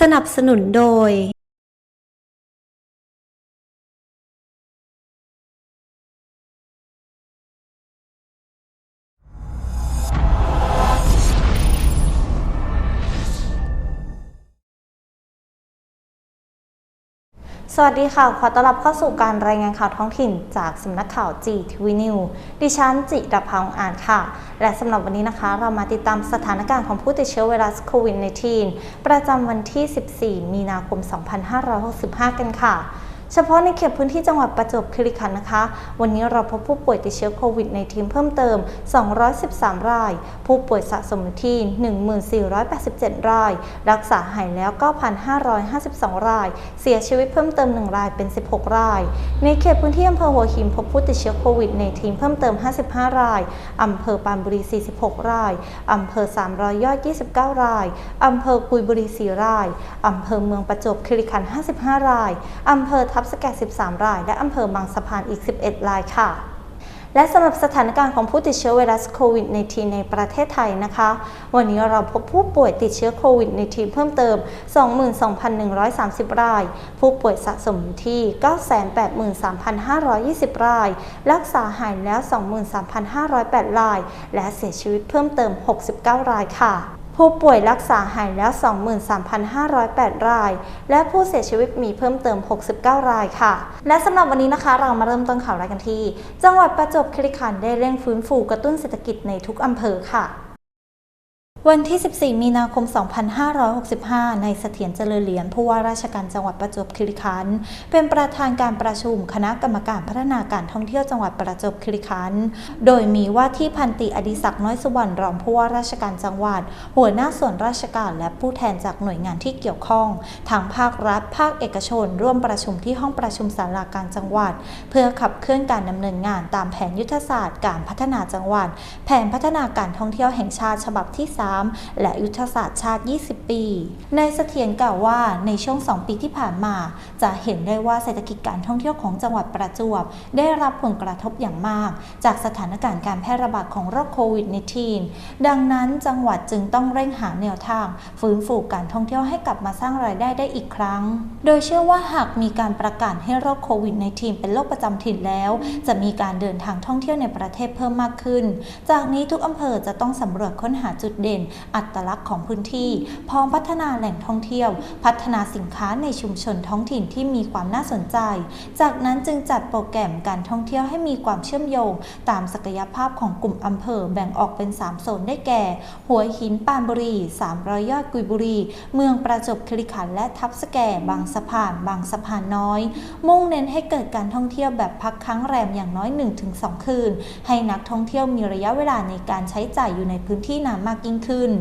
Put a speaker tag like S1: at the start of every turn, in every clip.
S1: สนับสนุนโดย
S2: สวัสดีค่ะ ขอต้อนรับเข้าสู่การรายงานข่าวท้องถิ่น จากสำนักข่าวจีทีวีนิวดิฉันจิรภาองอ่านค่ะ และสำหรับวันนี้นะคะ เรามาติดตามสถานการณ์ของผู้ติดเชื้อไวรัสโควิด -19 ประจำวันที่ 14 มีนาคม 2565 กันค่ะ เฉพาะในเขตพื้นที่จังหวัดประจวบคีรีขันธ์นะคะ วันนี้เราพบผู้ป่วยติดเชื้อโควิดในทีมเพิ่มเติม 213 ราย ผู้ป่วยสะสมที่ 1487 ราย รักษาหายแล้ว 9,552 ราย เสียชีวิตเพิ่มเติม 1 รายเป็น 16 ราย ในเขตพื้นที่อำเภอหัวหินพบผู้ติดเชื้อโควิดในทีมเพิ่มเติม 55 ราย อำเภอปานบุรี 46 ราย อำเภอ300ยอด 29 ราย อำเภอกุยบุรี 4 ราย อำเภอเมืองประจวบคีรีขันธ์ 55 ราย อำเภอทับสแก13 ราย และอำเภอบางสะพานอีก 11 รายค่ะและสำหรับสถานการณ์ของผู้ติดเชื้อไวรัสโควิดในทีในประเทศไทยนะคะ วันนี้เราพบผู้ป่วยติดเชื้อโควิดในทีเพิ่มเติม 22,130 ราย ผู้ป่วยสะสมที่ 983,520 ราย รักษาหายแล้ว 23,508 ราย และเสียชีวิตเพิ่มเติม 69 รายค่ะ ผู้ป่วยรักษาหายแล้ว 23,508 ราย และผู้เสียชีวิตมีเพิ่มเติม 69 รายค่ะ และสำหรับวันนี้นะคะ เรามาเริ่มต้นข่าวแรกกันที่ จังหวัดประจวบคีรีขันธ์ได้เร่งฟื้นฟูกระตุ้นเศรษฐกิจในทุกอำเภอค่ะ วันที่ 14 มีนาคม 2565 ในเสถียรเจริญเหรียญผู้ว่าราชการจังหวัดประจวบคีรีขันธ์เป็นประธานการประชุมคณะกรรมการพัฒนาการท่องเที่ยวจังหวัดประจวบคีรีขันธ์โดยมีว่าที่พันตรีอดิศักดิ์น้อยสุวรรณรองผู้ว่าราชการจังหวัด หัวหน้าส่วนราชการและผู้แทนจากหน่วยงานที่เกี่ยวข้องทั้งภาครัฐ ภาคเอกชน ร่วมประชุมที่ห้องประชุมศาลาการจังหวัด เพื่อขับเคลื่อนการดำเนินงานตามแผนยุทธศาสตร์ การพัฒนาจังหวัด แผนพัฒนาการท่องเที่ยวแห่งชาติฉบับที่3และยุทธศาสตร์ชาติ 20 ปีในเสถียรกล่าวว่าในช่วง 2 ปีที่ผ่านมา จะเห็นได้ว่าเศรษฐกิจการท่องเที่ยวของจังหวัดประจวบ ได้รับผลกระทบอย่างมาก จากสถานการณ์การแพร่ระบาดของโรคโควิด -19 ดังนั้นจังหวัดจึงต้องเร่งหาแนวทาง ฟื้นฟูการท่องเที่ยวให้กลับมาสร้างรายได้ได้อีกครั้ง โดยเชื่อว่าหากมีการประกาศให้โรคโควิด -19 เป็นโรคประจำถิ่นแล้ว จะมีการเดินทางท่องเที่ยวในประเทศเพิ่มมากขึ้น จากนี้ทุกอำเภอจะต้องสำรวจค้นหาจุดเด่นอัตลักษณ์ของพื้นที่ พร้อมพัฒนาแหล่งท่องเที่ยว พัฒนาสินค้าในชุมชนท้องถิ่นที่มีความน่าสนใจ จากนั้นจึงจัดโปรแกรมการท่องเที่ยวให้มีความเชื่อมโยง ตามศักยภาพของกลุ่มอำเภอแบ่งออกเป็น 3 โซนได้แก่ หัวหินปานบุรี300ยอดกุยบุรี เมืองประจบคีรีขันและทับสแกบางสะพาน บางสะพานน้อย มุ่งเน้นให้เกิดการท่องเที่ยวแบบพักค้างแรมอย่างน้อย 1-2 คืน ให้นักท่องเที่ยวมีระยะเวลาในการใช้จ่ายอยู่ในพื้นที่นานมากยิ่งขึ้น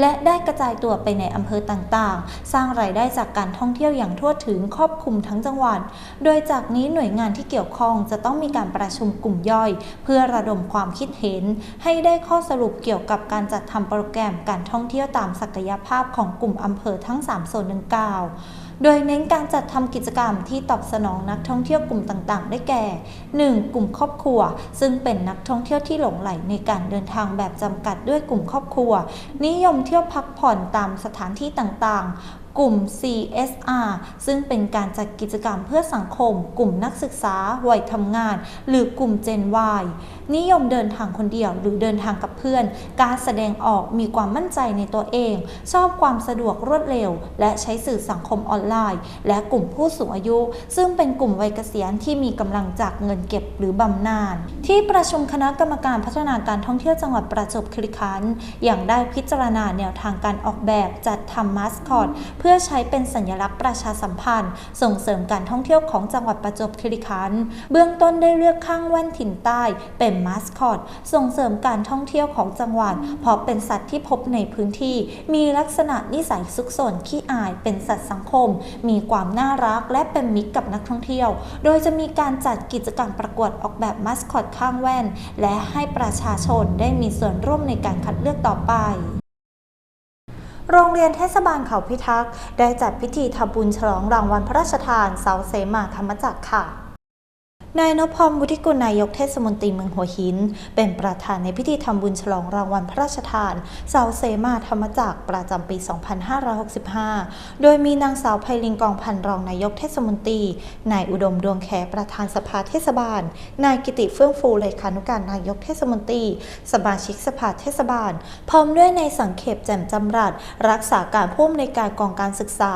S2: และได้กระจายตัวไปในอำเภอต่างๆ สร้างรายได้จากการท่องเที่ยวอย่างทั่วถึงครอบคลุมทั้งจังหวัด โดยจากนี้หน่วยงานที่เกี่ยวข้องจะต้องมีการประชุมกลุ่มย่อย เพื่อระดมความคิดเห็น ให้ได้ข้อสรุปเกี่ยวกับการจัดทำโปรแกรมการท่องเที่ยวตามศักยภาพของกลุ่มอำเภอทั้ง3โซนดังกล่าว โดยเน้นการจัดทำกิจกรรมที่ตอบสนองนักท่องเที่ยวกลุ่มต่างๆ ได้แก่ 1. กลุ่มครอบครัว ซึ่งเป็นนักท่องเที่ยวที่หลงไหลในการเดินทางแบบจำกัดด้วยกลุ่มครอบครัว นิยมเที่ยวพักผ่อนตามสถานที่ต่างๆกลุ่ม CSR ซึ่งเป็นการจัดกิจกรรมเพื่อสังคม กลุ่มนักศึกษา วัยทำงาน หรือกลุ่ม Gen Y นิยมเดินทางคนเดียวหรือเดินทางกับเพื่อน การแสดงออกมีความมั่นใจในตัวเอง ชอบความสะดวกรวดเร็ว และใช้สื่อสังคมออนไลน์ และกลุ่มผู้สูงอายุ ซึ่งเป็นกลุ่มวัยเกษียณที่มีกำลังจากเงินเก็บหรือบำนาญที่ประชุมคณะกรรมการพัฒนาการท่องเที่ยวจังหวัดประจวบคีรีขันธ์อย่างได้พิจารณาแนวทางการออกแบบจัดทำมาสคอต เพื่อใช้เป็นสัญลักษณ์ประชาสัมพันธ์ ส่งเสริมการท่องเที่ยวของจังหวัดประจวบคีรีขันธ์เบื้องต้นได้เลือกข้างแว่นถิ่นใต้เป็นมาสคอต ส่งเสริมการท่องเที่ยวของจังหวัด เพราะเป็นสัตว์ที่พบในพื้นที่ มีลักษณะนิสัยซุกซนขี้อาย เป็นสัตว์สังคม มีความน่ารักและเป็นมิตรกับนักท่องเที่ยว โดยจะมีการจัดกิจกรรมประกวดออกแบบมาสคอตข้างแว่น และให้ประชาชนได้มีส่วนร่วมในการคัดเลือกต่อไปโรงเรียนเทศบาลเขาพิทักษ์ ได้จัดพิธีทำบุญฉลองรางวัลพระราชทานเสาเสมาธรรมจักรค่ะ นายนพพรวุฒิกุลนายกเทศมนตรีเมืองหัวหิน เป็นประธานในพิธีทำบุญฉลองรางวัลพระราชทานเสาเสมาธรรมจักรประจำปี 2565 โดยมีนางสาวไพลินกองพันรองนายกเทศมนตรี นายอุดมดวงแขประธานสภาเทศบาล นายกิติเฟื่องฟูเลขานุการนายกเทศมนตรี สมาชิกสภาเทศบาล พร้อมด้วยในายสังเขปแจ่มจำรัดรักษาการผู้อำนวยการกองการศึกษา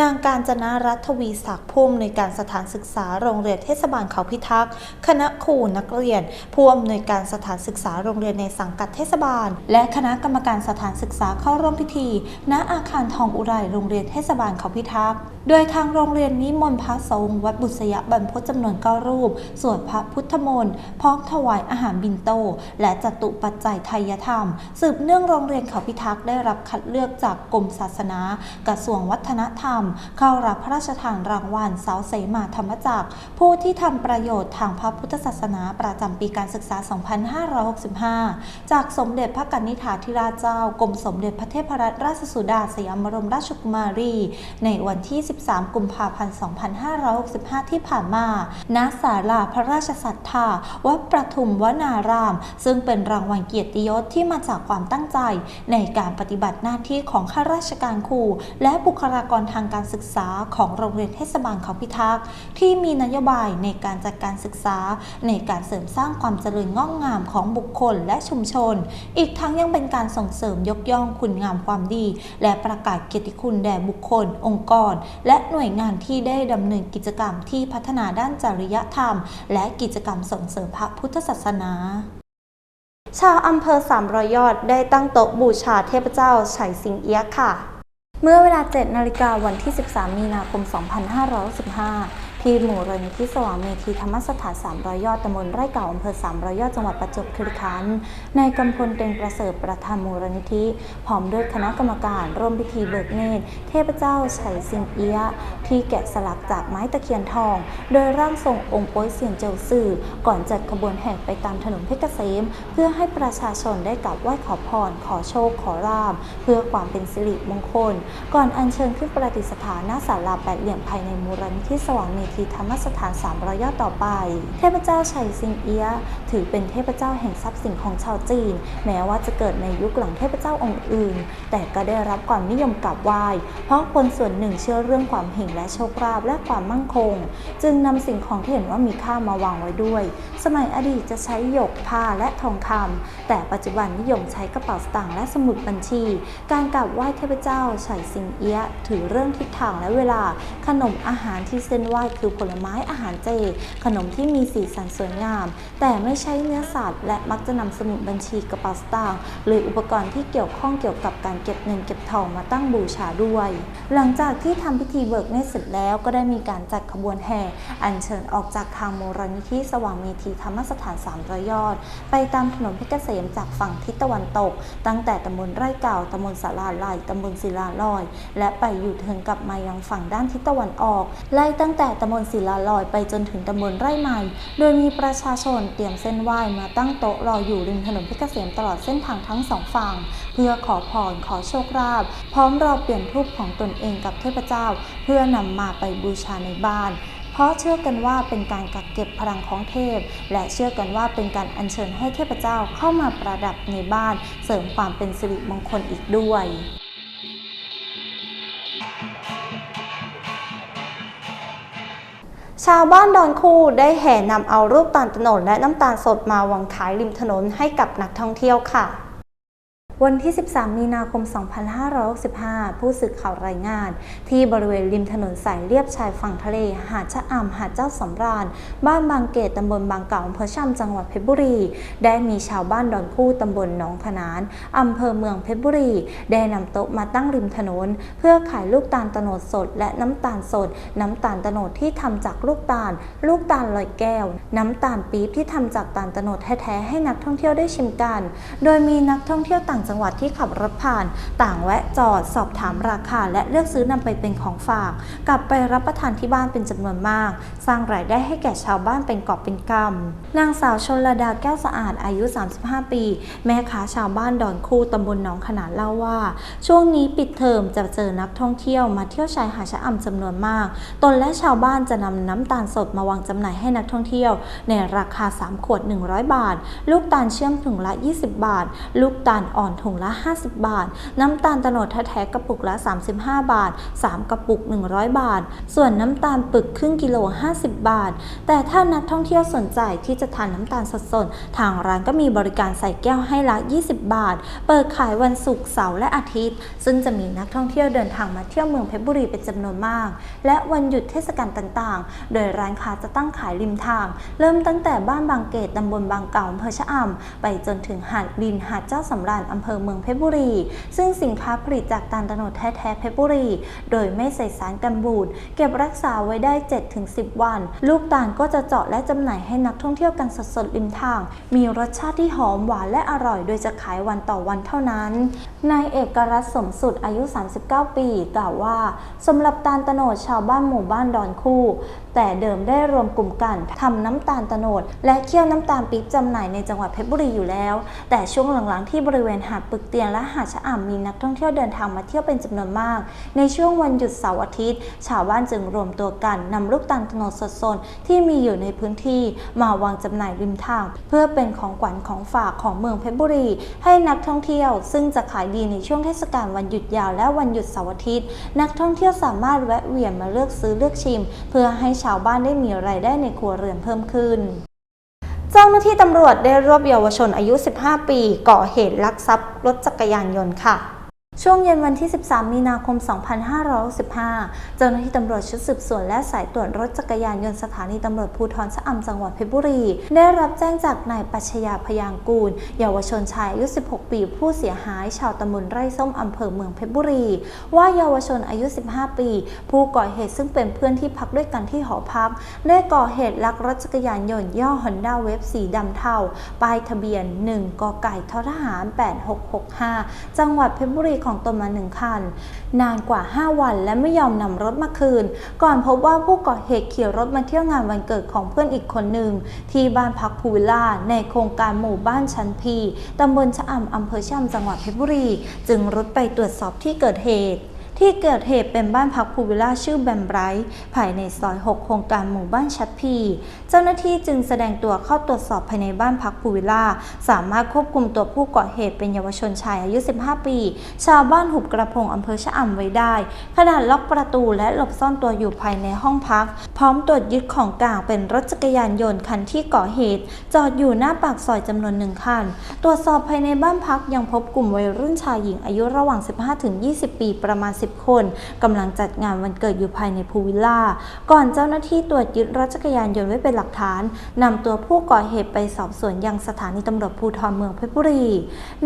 S2: นางการจนารัฐวีศักดิ์ผู้อำนวยการสถานศึกษาโรงเรียนเทศบาลเขาพิทักษ์ คณะครูนักเรียน ผู้อำนวยการสถานศึกษาโรงเรียนในสังกัดเทศบาล และคณะกรรมการสถานศึกษาเข้าร่วมพิธี ณอาคารทองอุไรโรงเรียนเทศบาลเขาพิทักษ์ โดยทางโรงเรียนนิมนต์พระสงฆ์วัดบุษยบรรพจำนวนเก้ารูป สวดพระพุทธมนต์พร้อมถวายอาหารบินโต และจตุปัจจัยไทยธรรม สืบเนื่องโรงเรียนเขาพิทักษ์ได้รับคัดเลือกจากกรมศาสนา กระทรวงวัฒนธรรม เข้ารับพระราชทานรางวัลเสาเสมาธรรมจักร ผู้ที่ทำประโยชน์ทางพระพุทธศาสนาประจำปีการศึกษา 2565 จากสมเด็จพระกนิษฐาธิราชเจ้ากรมสมเด็จพระเทพรัตนราชสุดาสยามบรมราชกุมารี ในวันที่13กุมภาพันธ์ 2565 ที่ผ่านมา ณ ศาลาพระราชศรัทธา วัดประทุมวนาราม ซึ่งเป็นรางวัลเกียรติยศที่มาจากความตั้งใจ ในการปฏิบัติหน้าที่ของข้าราชการครู และบุคลากรทางการศึกษาของโรงเรียนเทศบาลเขาพิทักษ์ ที่มีนโยบายในการจัดการศึกษา ในการเสริมสร้างความเจริญงอกงามของบุคคลและชุมชน อีกทั้งยังเป็นการส่งเสริมยกย่องคุณงามความดี และประกาศเกียรติคุณแด่บุคคล องค์กรและหน่วยงานที่ได้ดำเนินกิจกรรมที่พัฒนาด้านจริยธรรม และกิจกรรมส่งเสริมพระพุทธศาสนาชาวอำเภอสามรอยยอดได้ตั้งโต๊ะบูชาเทพเจ้าไฉสิงเอียะค่ะ เมื่อเวลา 7 นาฬิกาวันที่ 13 มีนาคม 2565 ที่หมู่รนิธิสว่างเมธีธรรมสถาน300 ยอดตำบลไร่เก่าอำเภอ300 ยอดจังหวัดประจวบคีรีขันธ์นายกำพลเต็งประเสริฐประธานมูลนิธิพร้อมด้วยคณะกรรมการร่วมพิธีเบิกเนตร เทพเจ้าไฉสิงเอียะที่แกะสลักจากไม้ตะเคียนทอง โดยร่างทรงองค์ป้ยเสียนเจียวซื่อก่อนจัดขบวนแห่ไปตามถนนเพชรเกษม เพื่อให้ประชาชนได้กราบไหว้ขอพร ขอโชคขอลาภเพื่อความเป็นสิริมงคล ก่อนอัญเชิญขึ้นประดิษฐานหน้าศาลาแปดเหลี่ยมภายในมูลนิธิสว่างเมธีธรรมสถาน 300 ยอดต่อไป เทพเจ้าไฉซิงเอียถือเป็นเทพเจ้าแห่งทรัพย์สินของชาวจีน แม้ว่าจะเกิดในยุคหลังเทพเจ้าองค์อื่น แต่ก็ได้รับความนิยมกราบไหว้ เพราะคนส่วนหนึ่งเชื่อเรื่องความเฮงและโชคลาภและความมั่นคง จึงนำสิ่งของที่เห็นว่ามีค่ามาวางไว้ด้วย สมัยอดีตจะใช้หยกผ้าและทองคำแต่ปัจจุบันนิยมใช้กระเป๋าสตางค์และสมุดบัญชี การกราบไหว้เทพเจ้าไฉซิงเอียถือเรื่องทิศทางและเวลาขนมอาหารที่เส้นไหว้คือผลไม้อาหารเจ ขนมที่มีสีสันสวยงาม แต่ไม่ใช่เนื้อสัตว์ และมักจะนำสมุดบัญชีกระเป๋าสตางค์หรืออุปกรณ์ที่เกี่ยวข้องเกี่ยวกับการเก็บเงินเก็บทองมาตั้งบูชาด้วย หลังจากที่ทำพิธีเบิกเนตรเสร็จแล้วก็ได้มีการจัดขบวนแห่อัญเชิญออกจากทางมูลนิธิสว่างเมธีธรรมสถาน300ยอด ไปตามถนนเพชรเกษมจากฝั่งทิศตะวันตก ตั้งแต่ตำบลไร่เก่าตำบลสาราลายตำบลศิลาลอย และไปอยู่ถึงกลับมายังฝั่งด้านทิศตะวันออกไล่ตั้งแต่ตำบลศิลาลอยไปจนถึงตำบลไร่ใหม่ โดยมีประชาชนเตรียมเส้นไหว้มาตั้งโต๊ะรออยู่ริมถนนเพชรเกษมตลอดเส้นทางทั้งสองฝั่ง เพื่อขอพรขอโชคลาภพร้อมรอเปลี่ยนทูปของตนเองกับเทพเจ้า เพื่อนำมาไปบูชาในบ้านเพราะเชื่อกันว่าเป็นการกักเก็บพลังของเทพ และเชื่อกันว่าเป็นการอัญเชิญให้เทพเจ้าเข้ามาประดับในบ้าน เสริมความเป็นสิริมงคลอีกด้วย ชาวบ้านดอนคูได้แห่นำเอารูปตาลตนนและน้ำตาลสดมาวางขายริมถนนให้กับนักท่องเที่ยวค่ะ วันที่ 13 มีนาคม 2565 ผู้สื่อข่าวรายงาน ที่บริเวณริมถนนสายเลียบชายฝั่งทะเล หาดชะอำหาดเจ้าสำราญ บ้านบางเกตตำบลบางเก่าอำเภอช่ำจังหวัดเพชรบุรี ได้มีชาวบ้านดอนคู่ตำบลหนองขนานอำเภอเมืองเพชรบุรี ได้นำโต๊ะมาตั้งริมถนน เพื่อขายลูกตาลตโนดสด และน้ำตาลสด น้ำตาลตโนดที่ทำจากลูกตาล ลูกตาลลอยแก้ว น้ำตาลปี๊บที่ทำจากตาลตโนดแท้ๆให้นักท่องเที่ยวได้ชิมกัน โดยมีนักท่องเที่ยวต่างจังหวัดที่ขับรถผ่าน ต่างแวะจอดสอบถามราคา และเลือกซื้อนำไปเป็นของฝาก กลับไปรับประทานที่บ้านเป็นจำนวนมาก สร้างรายได้ให้แก่ชาวบ้านเป็นกอบเป็นกำนางสาวชนลดาแก้วสะอาดอายุ 35 ปี แม่ค้าชาวบ้านดอนคูตำบลหนองขนานเล่าว่า ช่วงนี้ปิดเทอมจะเจอนักท่องเที่ยวมาเที่ยวชายหาดชะอำจำนวนมาก ตนและชาวบ้านจะนำน้ำตาลสดมาวางจำหน่ายให้นักท่องเที่ยว ในราคา 3 ขวด 100 บาท ลูกตาลเชื่อมถุงละ 20 บาท ลูกตาลอ่อนถุงละ 50 บาท น้ำตาลตโนดแท้ๆกระปุกละ 35 บาท 3 กระปุก 100 บาท ส่วนน้ำตาลปึกครึ่งกิโล 50 บาท แต่ถ้านักท่องเที่ยวสนใจที่จะทานน้ำตาลสดๆ ทางร้านก็มีบริการใส่แก้วให้ละ 20 บาท เปิดขายวันศุกร์เสาร์และอาทิตย์ ซึ่งจะมีนักท่องเที่ยวเดินทางมาเที่ยวเมืองเพชรบุรีเป็นจำนวนมาก และวันหยุดเทศกาลต่างๆ โดยร้านค้าจะตั้งขายริมทาง เริ่มตั้งแต่บ้านบางเกตตำบลบางเก่าอำเภอชะอำไปจนถึงหาดดินหาดเจ้าสำราญอำเภอเมืองเพชรบุรี ซึ่งสินค้าผลิตจากตาลตะโนดแท้ๆเพชรบุรี โดยไม่ใส่สารกันบูด เก็บรักษาไว้ได้ 7-10 วัน ลูกตาลก็จะเจาะและจำหน่ายให้นักท่องเที่ยวกันสดๆริมทาง มีรสชาติที่หอมหวานและอร่อย โดยจะขายวันต่อวันเท่านั้น นายเอกรัตน์สมสุดอายุ 39 ปีกล่าวว่าสำหรับตาลตะโนดชาวบ้านหมู่บ้านดอนคู่ แต่เดิมได้รวมกลุ่มกันทำน้ำตาลตะโนดและเคี่ยวน้ำตาลปี๊บจำหน่ายในจังหวัดเพชรบุรีอยู่แล้ว แต่ช่วงหลังๆที่บริเวณหาดปึกเตียนและหาดชะอำมีนักท่องเที่ยวเดินทางมาเที่ยวเป็นจำนวนมาก ในช่วงวันหยุดเสาร์อาทิตย์ ชาวบ้านจึงรวมตัวกันนำลูกตาลตะโนดสดๆที่มีอยู่ในพื้นที่มาวางจำหน่ายริมทาง เพื่อเป็นของขวัญของฝากของเมืองเพชรบุรี ให้นักท่องเที่ยว ซึ่งจะขายดีในช่วงเทศกาลวันหยุดยาวและวันหยุดเสาร์อาทิตย์ นักท่องเที่ยวสามารถแวะเวียนมาเลือกซื้อเลือกชิม เพื่อให้ชาวบ้านได้มีรายได้ในครัวเรือนเพิ่มขึ้น จ้าหน้าที่ตำรวจได้รวบเยาวชนอายุ 15 ปีก่อเหตุลักทรัพย์รถจักรยานยนต์ค่ะ ช่วงเย็นวันที่ 13 มีนาคม 2565 เจ้าหน้าที่ตำรวจชุดสืบสวนและสายตรวจรถจักรยานยนต์สถานีตำรวจภูธรชะอำจังหวัดเพชรบุรี ได้รับแจ้งจากนายปัชญาพยางกูล เยาวชนชายอายุ 16 ปีผู้เสียหาย ชาวตำบลไร่ส้มอำเภอเมืองเพชรบุรี ว่าเยาวชนอายุ 15 ปี ผู้ก่อเหตุซึ่งเป็นเพื่อนที่พักด้วยกันที่หอพัก ได้ก่อเหตุลักรถจักรยานยนต์ย่อ Honda w a v สีดำเทาป้ายทะเบียน 1กไก่ททหาร 8665 จังหวัดเพชรบุรีของตนมาหนึ่งคัน นานกว่า 5 วันและไม่ยอมนำรถมาคืน ก่อนพบว่าผู้ก่อเหตุขี่รถมาเที่ยวงานวันเกิดของเพื่อนอีกคนหนึ่ง ที่บ้านพักภูวิลล่าในโครงการหมู่บ้านชั้นพีตำบลชะอำอำเภอชะอำจังหวัดเพชรบุรี จึงรุดไปตรวจสอบที่เกิดเหตุ ที่เกิดเหตุเป็นบ้านพักภูวิลล่าชื่อแบมไบรท์ภายในซอย 6 โครงการหมู่บ้านชัดพี เจ้าหน้าที่จึงแสดงตัวเข้าตรวจสอบภายในบ้านพักภูวิลล่า สามารถควบคุมตัวผู้ก่อเหตุเป็นเยาวชนชายอายุ 15 ปี ชาวบ้านหุบกระพงอำเภอชะอำไว้ได้ขณะล็อกประตูและหลบซ่อนตัวอยู่ภายในห้องพัก พร้อมตรวจยึดของกลางเป็นรถจักรยานยนต์คันที่ก่อเหตุ จอดอยู่หน้าปากซอยจำนวนหนึ่งคัน ตรวจสอบภายในบ้านพักยังพบกลุ่มวัยรุ่นชายหญิงอายุระหว่าง 15-20 ปีประมาณ10คนกำลังจัดงานวันเกิดอยู่ภายในพูลวิลล่า ก่อนเจ้าหน้าที่ตรวจยึดรถจักรยานยนต์ไว้เป็นหลักฐานนำตัวผู้ก่อเหตุไปสอบสวนยังสถานีตำรวจภูธรเมืองเพชรบุรี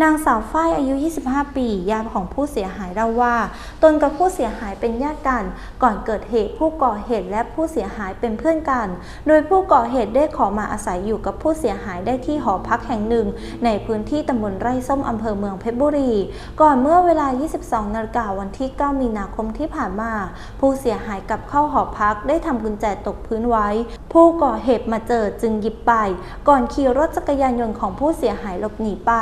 S2: นางสาวฝ้ายอายุ 25 ปี ญาติของผู้เสียหายเล่าว่า ตนกับผู้เสียหายเป็นญาติกัน ก่อนเกิดเหตุผู้ก่อเหตุและผู้เสียหายเป็นเพื่อนกัน โดยผู้ก่อเหตุได้ขอมาอาศัยอยู่กับผู้เสียหายได้ที่หอพักแห่งหนึ่ง ในพื้นที่ตำบลไร่ส้มอำเภอเมืองเพชรบุรี ก่อนเมื่อเวลา 22 นาฬิกาวันที่ 9มีนาคมที่ผ่านมา ผู้เสียหายกลับเข้าหอพักได้ทำกุญแจตกพื้นไว้ ผู้ก่อเหตุมาเจอจึงหยิบไป ก่อนขี่รถจักรยานยนต์ของผู้เสียหายหลบหนีไป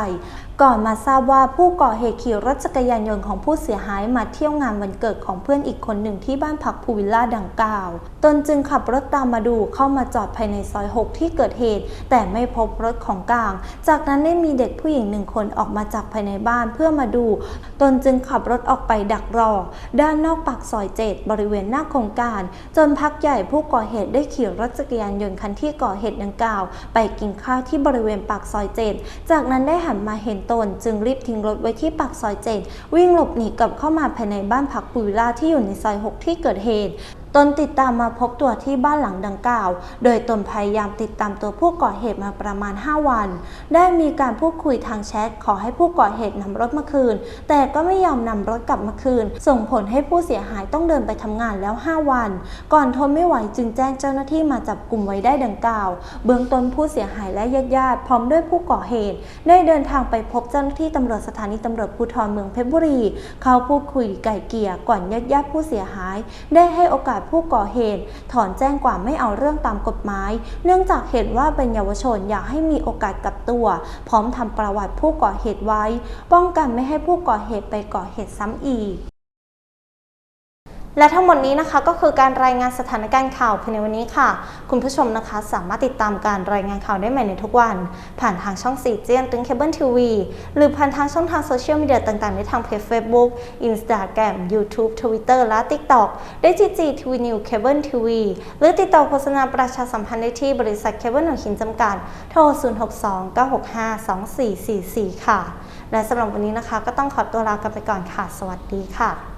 S2: ก่อนมาทราบว่าผู้ก่อเหตุขี่รถจักรยานยนต์ของผู้เสียหายมาเที่ยวงานวันเกิดของเพื่อนอีกคนหนึ่งที่บ้านพักภูวิลล่าดังกล่าว ตนจึงขับรถตามมาดูเข้ามาจอดภายในซอย 6 ที่เกิดเหตุ แต่ไม่พบรถของกลาง จากนั้นได้มีเด็กผู้หญิงหนึ่งคนออกมาจากภายในบ้านเพื่อมาดู ตนจึงขับรถออกไปดักรอ ด้านนอกปากซอยเจ็ดบริเวณหน้าโครงการ จนพักใหญ่ผู้ก่อเหตุได้ขี่รถจักรยานยนต์คันที่ก่อเหตุดังกล่าว ไปกินข้าวที่บริเวณปากซอยเจ็ดจากนั้นได้หันมาเห็นตน จึงรีบทิ้งรถไว้ที่ปากซอยเจ็ดวิ่งหลบหนีกลับเข้ามาภายในบ้านพักปุยล่าที่อยู่ในซอย 6 ที่เกิดเหตุ ตนติดตามมาพบตัวที่บ้านหลังดังกล่าว โดยตนพยายามติดตามตัวผู้ก่อเหตุมาประมาณ 5 วัน ได้มีการพูดคุยทางแชทขอให้ผู้ก่อเหตุนำรถมาคืน แต่ก็ไม่ยอมนำรถกลับมาคืน ส่งผลให้ผู้เสียหายต้องเดินไปทำงานแล้ว 5 วัน ก่อนทนไม่ไหวจึงแจ้งเจ้าหน้าที่มาจับกลุ่มไว้ได้ดังกล่าว เบื้องต้นผู้เสียหายและญาติๆพร้อมด้วยผู้ก่อเหตุ ได้เดินทางไปพบเจ้าหน้าที่ตำรวจสถานีตำรวจภูธรเมืองเพชรบุรี เขาพูดคุยไก่เกี่ยก่อนญาติๆผู้เสียหาย ได้ให้โอกาสผู้ก่อเหตุ ถอนแจ้งความไม่เอาเรื่องตามกฎหมาย เนื่องจากเห็นว่าเป็นเยาวชนอยากให้มีโอกาสกลับตัว พร้อมทำประวัติผู้ก่อเหตุไว้ ป้องกันไม่ให้ผู้ก่อเหตุไปก่อเหตุซ้ำอีก และทั้งหมดนี้นะคะก็คือการรายงานสถานการณ์ข่าวภายในวันนี้ค่ะ คุณผู้ชมนะคะสามารถติดตามการรายงานข่าวได้ใหม่ในทุกวัน ผ่านทางช่องสีเจียนตึงเคเบิลทีวีหรือผ่านทางช่องทางโซเชียลมีเดียต่างๆในทางเพจ Facebook Instagram YouTube Twitter และ TikTok ได้จีจีทีวีนิวเคเบิลทีวีหรือติดต่อโฆษณาประชาสัมพันธ์ได้ที่บริษัทเคเบิลหัวหินจำกัดโทร 0629652444 ค่ะ และสำหรับวันนี้นะคะก็ต้องขอตัวลากันไปก่อนค่ะ สวัสดีค่ะ